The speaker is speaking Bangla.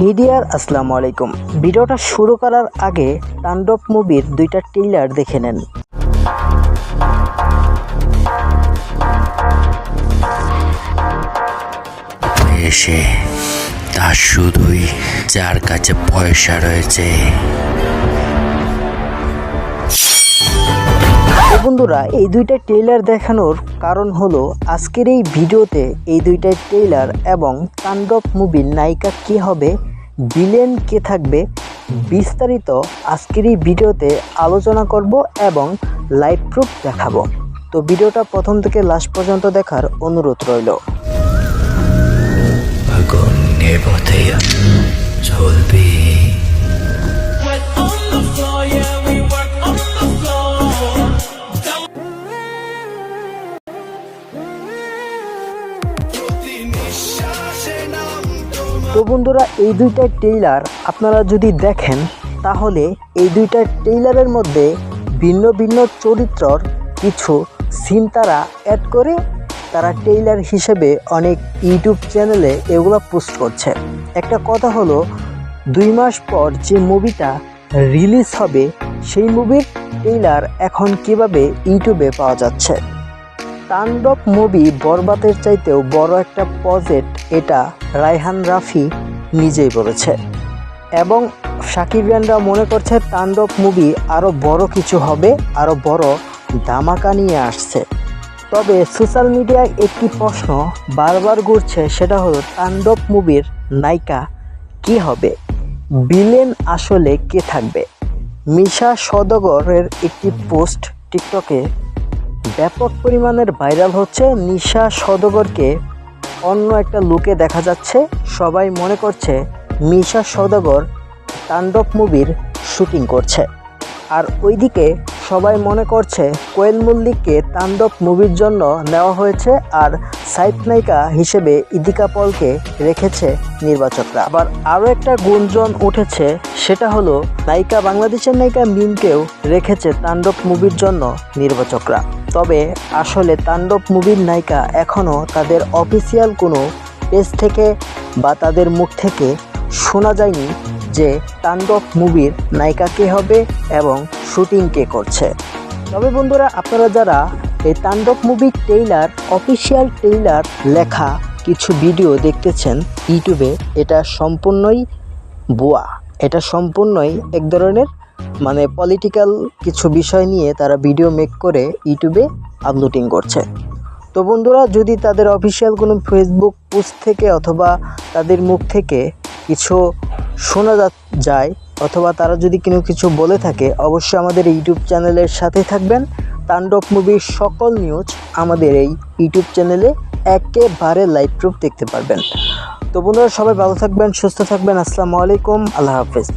হিডিয়ার আসসালামু আলাইকুম। ভিডিওটা শুরু করার আগে তাণ্ডব মুভির দুইটা ট্রেলার দেখে নেন। এসে তা শুধুই যার কাছে পয়সা রয়েছে। বন্ধুরা, এই দুইটা ট্রেলার দেখানোর কারণ হলো আজকের এই ভিডিওতে এই দুইটা ট্রেলার এবং তাণ্ডব মুভির নায়িকা কে হবে বিলেন কে থাকবে, বিস্তারিত আজকের এই ভিডিওতে আলোচনা করব এবং লাইভ প্রুফ দেখাবো। তো ভিডিওটা প্রথম থেকে লাস্ট পর্যন্ত দেখার অনুরোধ রইল। তো বন্ধুরা, এই দুইটা ট্রেইলার আপনারা যদি দেখেন, তাহলে এই দুইটা ট্রেইলারের মধ্যে ভিন্ন ভিন্ন চরিত্রর কিছু সিন তারা অ্যাড করে তারা ট্রেইলার হিসেবে অনেক ইউটিউব চ্যানেলে এগুলো পোস্ট করছে। একটা কথা হলো, দুই মাস পর যে মুভিটা রিলিজ হবে, সেই মুভির ট্রেইলার এখন কীভাবে ইউটিউবে পাওয়া যাচ্ছে? তাণ্ডব মুভি বরবাতের চাইতেও বড় একটা প্রজেক্ট এটা রায়হান রাফি নিজেই বলেছে। এবং সাকিবিয়ানরা মনে করছে তাণ্ডব মুভি আরও বড় কিছু হবে আরও বড় ধামাকা নিয়ে আসছে। তবে সোশ্যাল মিডিয়ায় একটি প্রশ্ন বারবার ঘুরছে, সেটা হলো তাণ্ডব মুভির নায়িকা কি হবে? বিলেন আসলে কে থাকবে? মিশা সদগরের একটি পোস্ট টিকটকে ব্যাপক পরিমাণের ভাইরাল হচ্ছে নিশা সদগরকে অন্য একটা লুকে দেখা যাচ্ছে, সবাই মনে করছে মিশা সদগর তাণ্ডব মুভির শুটিং করছে। আর ওইদিকে সবাই মনে করছে কোয়েল মল্লিককে তাণ্ডব মুভির জন্য নেওয়া হয়েছে আর সাইড নায়িকা হিসেবে ইদিকা পলকে রেখেছে নির্বাচকরা। আবার আরও একটা গুঞ্জন উঠেছে, সেটা হলো নায়িকা বাংলাদেশের নায়িকা মিমকেও রেখেছে তাণ্ডব মুভির জন্য নির্বাচকরা। তবে আসলে তাণ্ডব মুভির নায়িকা এখনও তাদের অফিসিয়াল কোনো পেজ থেকে বা তাদের মুখ থেকে শোনা যায়নি যে তাণ্ডব মুভির নায়িকা কে হবে এবং শুটিং কে করছে। তবে বন্ধুরা, আপনারা যারা এই তাণ্ডব মুভির ট্রেইলার, অফিসিয়াল ট্রেইলার লেখা কিছু ভিডিও দেখতেছেন ইউটিউবে, এটা সম্পূর্ণই ভুয়া। এটা সম্পূর্ণই এক ধরনের মানে পলিটিক্যাল কিছু বিষয় নিয়ে তারা ভিডিও মেক করে ইউটিউবে আপলোডিং করছে। তো বন্ধুরা, যদি তাদের অফিসিয়াল কোনো ফেসবুক পোস্ট থেকে অথবা তাদের মুখ থেকে কিছু শোনা যায়, অথবা তারা যদি কোনো কিছু বলে থাকে, অবশ্যই আমাদের ইউটিউব চ্যানেলের সাথে থাকবেন। তাণ্ডব মুভির সকল নিউজ আমাদের এই ইউটিউব চ্যানেলে একেবারে লাইভ প্রুফ দেখতে পারবেন। তো বন্ধুরা, সবাই ভালো থাকবেন, সুস্থ থাকবেন। আসসালামু আলাইকুম, আল্লাহ হাফেজ।